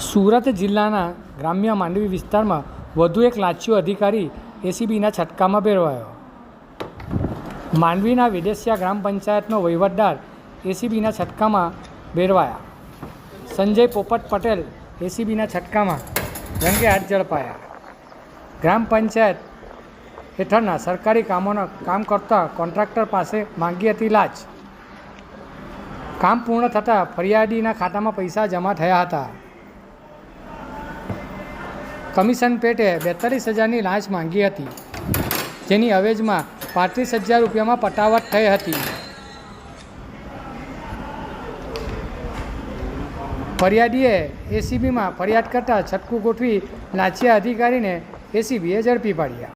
સુરત જિલ્લાના ગ્રામ્ય માંડવી વિસ્તારમાં વધુ એક લાંચિયો અધિકારી એસીબીના છટકામાં ભેરવાયો. માંડવીના વિદેશિયા ગ્રામ પંચાયતનો વહીવટદાર એસીબીના છટકામાં ભેરવાયા. સંજય પોપટ પટેલ એસીબીના છટકામાં રંગે હાથ ઝડપાયા. ગ્રામ પંચાયત હેઠળના સરકારી કામોના કામ કરતા કોન્ટ્રાક્ટર પાસે માંગી હતી લાંચ. કામ પૂર્ણ થતાં ફરિયાદીના ખાતામાં પૈસા જમા થયા હતા. કમિશન પેટે બેતાલીસ હજારની લાંચ માંગી હતી. જેની અવેજમાં પાંત્રીસ હજાર રૂપિયામાં પટાવટ થઈ હતી. ફરિયાદીએ એસીબીમાં ફરિયાદ કરતાં છટકું ગોઠવી લાંચિયા અધિકારીને એસીબીએ ઝડપી પાડ્યા.